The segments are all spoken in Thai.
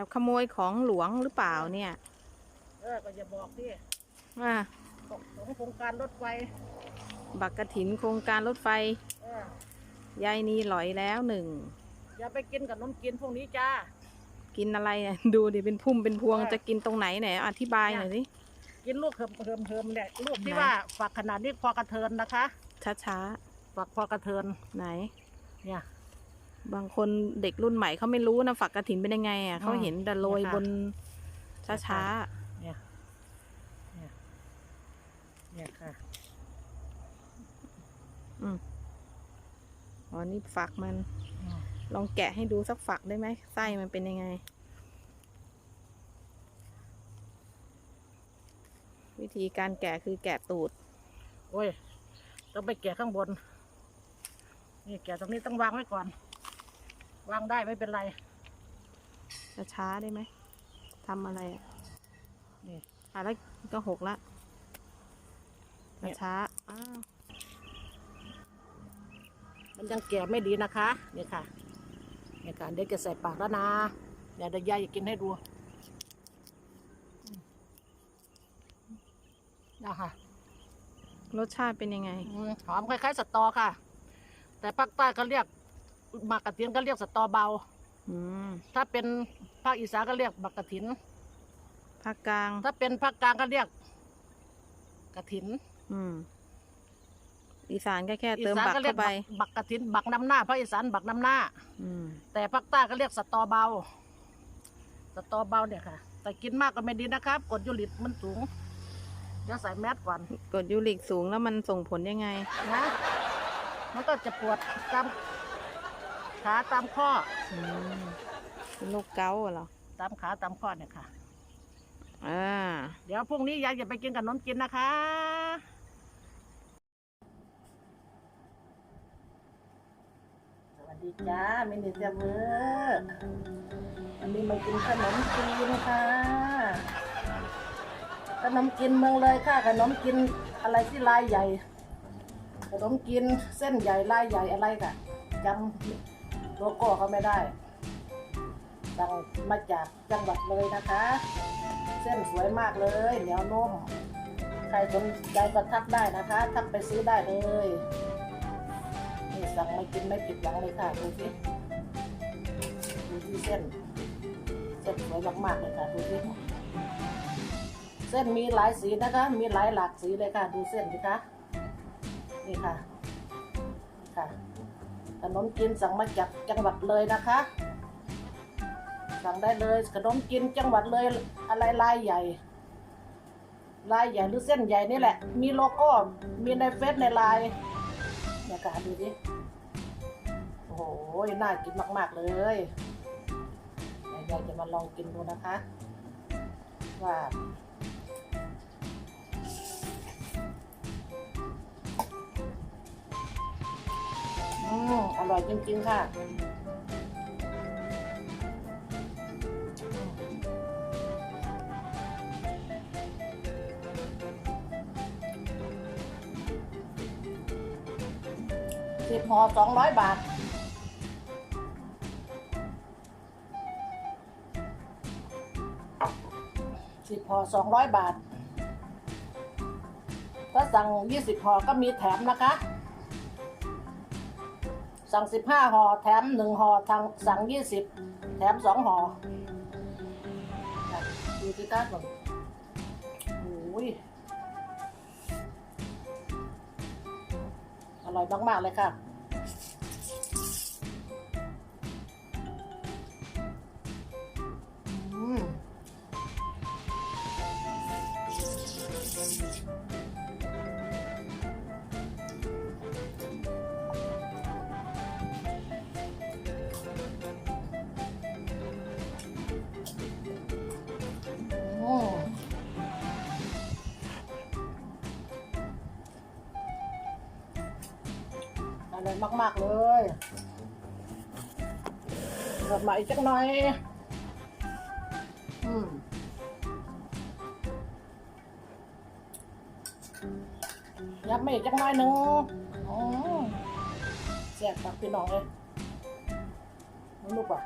อบขโมยของหลวงหรือเปล่าเนี่ย เออก็อย่าบอกที่ว่าของของโครงการรถไฟ บักกระถินโครงการรถไฟเออยายนีหลอยแล้วหนึ่ง อย่าไปกินกับนมกินพวกนี้จ้า กินอะไรอะดูดิเป็นพุ่มเป็นพวงเออ จะกินตรงไหนไหนอธิบายหน่อยสิ กินลูกเหิมเหิมเหิมเนี่ยลูกที่ไหน ว่าฝักขนาดนี้พอกระเทินนะคะ ช้าฝักพอกระเทินๆไหน เนี่ย บางคนเด็กรุ่นใหม่เขาไม่รู้นะฝักกระถินเป็นยังไงอะอืมเขาเห็นแต่โรยเนี่ยค่ะบนช้าเนี่ยเนี่ยเนี่ยค่ะๆอืมอ๋อนี่ฝักมันอืมลองแกะให้ดูสักฝักได้ไหมไส้มันเป็นยังไง วิธีการแกะคือแกะตูด โอ้ย ต้องไปแกะข้างบน นี่แกะตรงนี้ต้องวางไว้ก่อน วางได้ไม่เป็นไรช้าๆได้ไหมทำอะไรอะนี่อะแล้วก็หกละเนี่ยช้าๆอ้าวมันยังแกะไม่ดีนะคะนี่ค่ะนี่ค่ะเด็กจะใส่ปากแล้วนะเดี๋ยวเดี๋ยวยายจะกินให้ดูนะค่ะรสชาติเป็นยังไงอืมหอมคล้ายๆสตอค่ะ แต่ภาคใต้เขาเรียก หมากกระเทียมก็เรียกสตอเบา อืมถ้าเป็นภาคอีสานก็เรียกหมากกระถิน ภาคกลาง ถ้าเป็นภาคกลางก็เรียกกระถินอืม อีสานก็แค่อีเติมสานบักก็เรียเข้ากไปบักบักกระถิน บักน้ำหน้าภาคอีสานบักน้ำหน้า อืมแต่ภาคใต้ก็เรียกสตอเบา สตอเบาเนี่ยค่ะ แต่กินมากก็ไม่ดีนะครับกรดยูริกมันสูงเดี๋ยวใส่แมสก่อนกรดยูริกสูงแล้วมันส่งผลยังไง นะ มันก็จะปวดตาม ขาตามข้ออืมเป็นโรคเกาต์เหรอ ตามขาตามข้อเนี่ยค่ะ อ่า เดี๋ยวพรุ่งนี้ยายจะไปกินกับนมกินนะคะ สวัสดีจ้ามินิเจเวอร์วันนี้มากินขนมจีนค่ะ ขนมกินเมืองเลยค่ะ ขนมกินอะไรที่ลายใหญ่ ขนมกินเส้นใหญ่ลายใหญ่อะไรค่ะจำ โลโก้เขาไม่ได้สั่งมาจากจังหวัดเลยนะคะ เส้นสวยมากเลย เหนียวนุ่ม ใครสนใจก็ทักได้นะคะ ทักไปซื้อได้เลยนี่สั่งมากินไม่ผิดหวังเลยค่ะดูสิดูที่เส้น เส้นสวยมากๆเลยค่ะดูสิเส้นมีหลายสีนะคะ มีหลายหลากสีเลยค่ะ ดูเส้นสิคะ นี่ค่ะ ค่ะ นมกินสั่งมาจากจังหวัดเลยนะคะ สั่งได้เลยขนมกินจังหวัดเลยอะไรลายใหญ่ ลายใหญ่หรือเส้นใหญ่นี่แหละ มีโลโก้มีในเฟซในไลน์เนี่ยค่ะดูดิโอ้โหน่ากินมากๆเลยเดี๋ยยายจะมาลองกินดูนะคะ ว่า มอร่อยจริงๆค่ะสิบห่อสองร้อยบาทสิบห่อสองร้อยบาท ถ้าสั่งยี่สิบห่อก็มีแถมนะคะ สั่งสิบห้าห่อแถมหนึ่งห่อทางสั่งยี่สิบแถมสองห่อดูที่การ์ดก่อนโอ้ยอร่อยมาก ๆ เลยค่ะ มาก ๆ เลยกลับมาอีกสักหน่อย อืมยับไม่อีกสักหน่อยหนึ่งอ๋อแซ่บครับพี่น้องเลยน้ำลูกอะ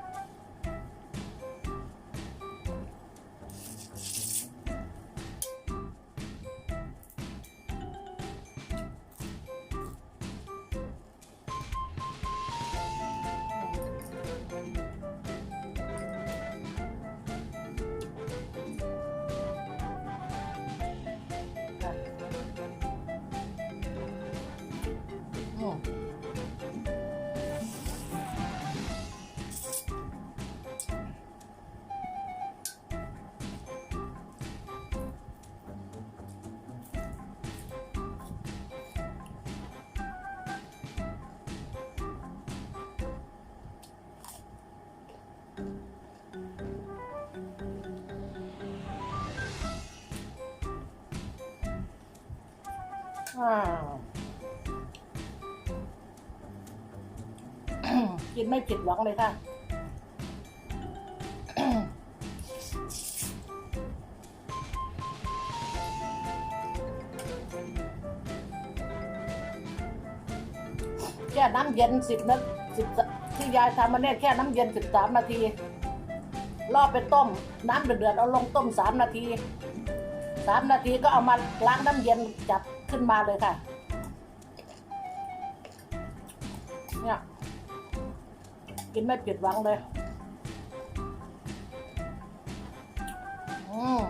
กินไม่ผิดหวังเลยค่ะ แค่น้ำเย็นสิบนา สิบที่ยายทำมาเนี่ยแค่น้ำเย็นสิบสามนาทีรอบไปต้ม น้ำเดือดๆเอาลงต้มสามนาทีสามนาทีก็เอามาล้างน้ำเย็นจับขึ้นมาเลยค่ะ เนี่ย กินไม่ผิดหวังเลย อืม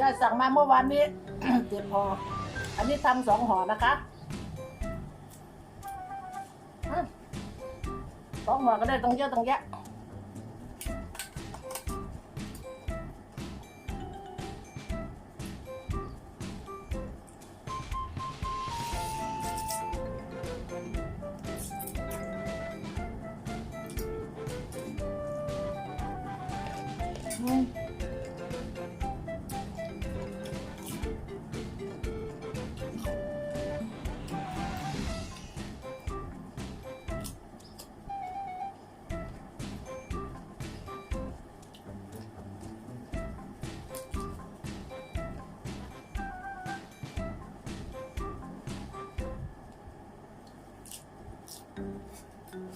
ยายสั่งมาเมื่อวานนี้ เจ็ดห่ออันนี้ทำสองห่อนะคะสองห่อก็ได้ต้งเยอะต้งแยะ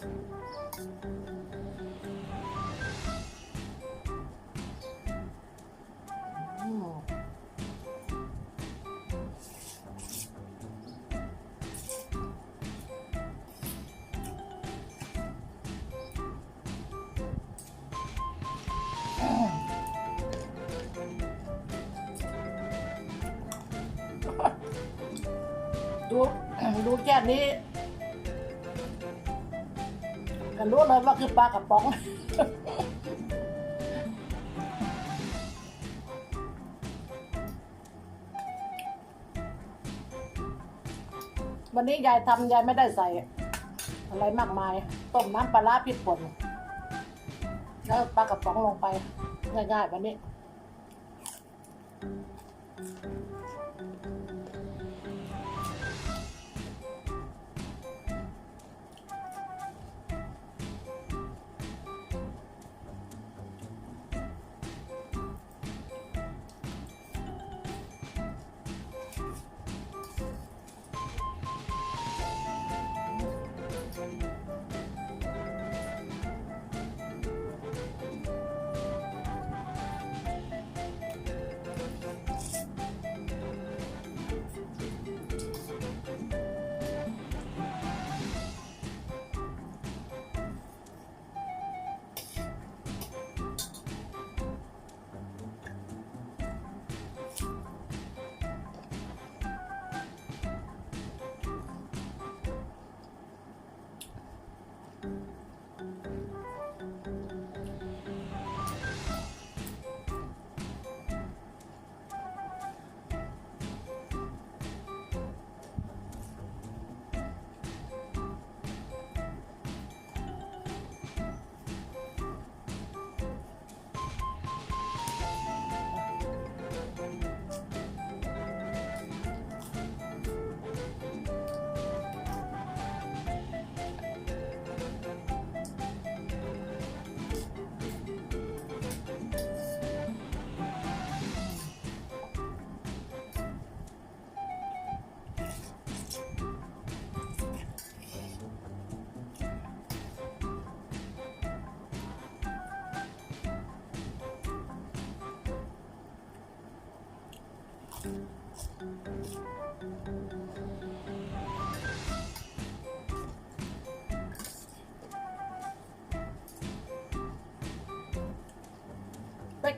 ดูดูแค่นี้ ก็รู้เลยว่าคือปลากระป๋อง วันนี้ยายทำยายไม่ได้ใส่ อะไรมากมาย ต้มน้ำปลาร้าพริกป่นแล้วปลากระป๋องลงไป ง่ายๆวันนี้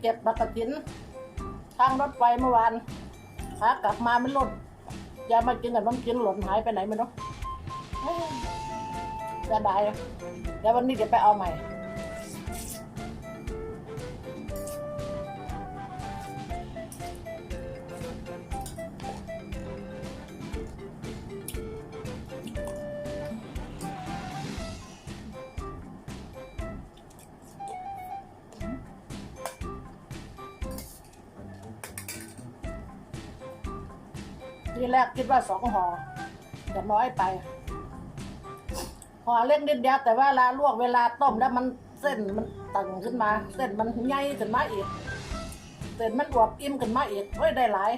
เก็บบักกะถินทางรถไฟเมื่อวานขากลับมาไม่หล่นยามากินแต่น้ำกินหล่นหายไปไหนไม่รู้เอ้ยจะได้แล้ววันนี้จะไปเอาใหม่ ที่แรกคิดว่าสองห่อจะน้อยไปห่อเล็กนิดเดียวแต่ว่าลาลวกเวลาต้มแล้วมันเส้นมันตึงขึ้นมา เส้นมันใหญ่ขึ้นมาอีกเส้นมันอวบอิ่มขึ้นมาอีกเฮ้ยได้หลาย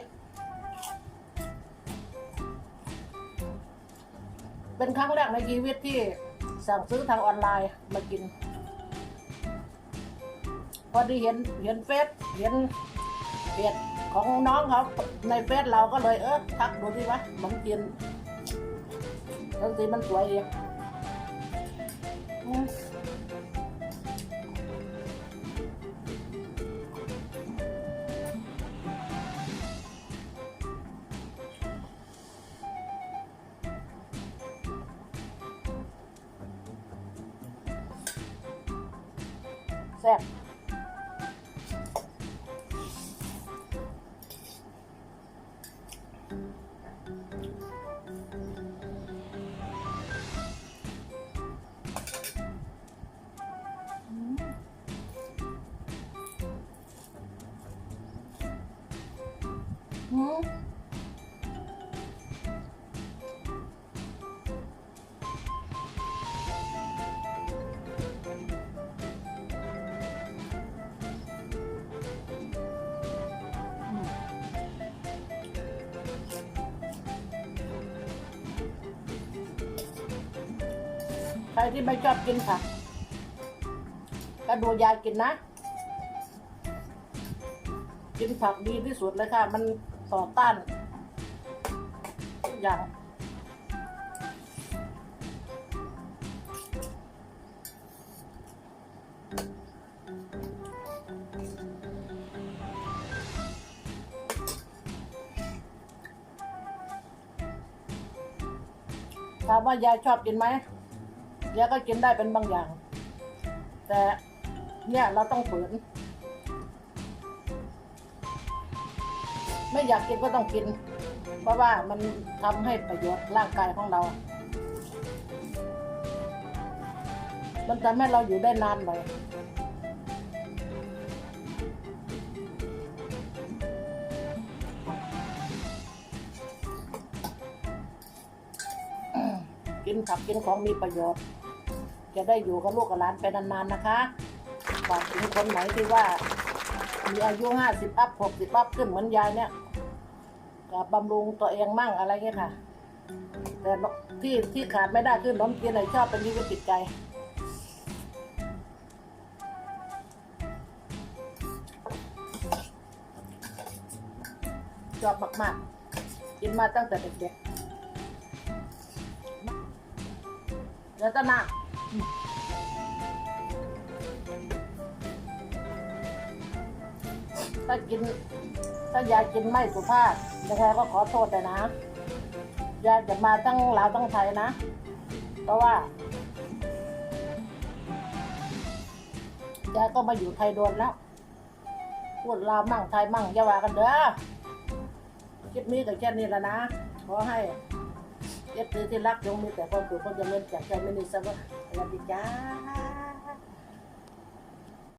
เป็นครั้งแรกในชีวิตที่สั่งซื้อทางออนไลน์มากิน พอดีเห็นเห็นเฟซเห็นเพจ ของน้องเขาในเฟซเราก็เลยเออทักดูสิวะมันกินแล้วสีมันสวยดีอืมแซ่บ ใครที่ไม่ชอบกินผักก็ดูยายกินนะ กินผักดีที่สุดเลยค่ะ มัน ต่อต้านทุกอย่างถามว่ายายชอบกินไหมยายก็กินได้เป็นบางอย่าง แต่เนี่ยเราต้องฝืน ไม่อยากกินก็ต้องกิน เพราะว่ามันทำให้ประโยชน์ร่างกายของเรา มันทำให้เราอยู่ได้นานหน่อยกินผักกินของมีประโยชน์ จะได้อยู่กับลูกกับหลานไปนานๆนะคะฝากถึงคนไหนที่ว่ามีอายุห้าสิบอัพหกสิบอัพขึ้นเหมือนยายเนี่ย ก็บำรุงตัวเองมั่งอะไรเงี้ยค่ะ แต่ที่ที่ขาดไม่ได้คือขนมจีนอะไรชอบเป็นที่วิตจิตใจชอบมากๆกินมาตั้งแต่เด็กๆแล้วก็น้ำถ้ากิน ถ้ายายกินไม่สุภาพยังไงก็ขอโทษเลยนะยายจะมาทั้งลาวทั้งไทยนะ เพราะว่ายายก็มาอยู่ไทยโดนแล้วพูดลาวมั่งไทยมั่งอย่าว่ากันเด้อคลิปนี้ก็แค่นี้แล้วนะขอให้เอฟซีที่รักจงมีแต่ความสุขความเจริญจากใจไม่มีสวัสดีจ้า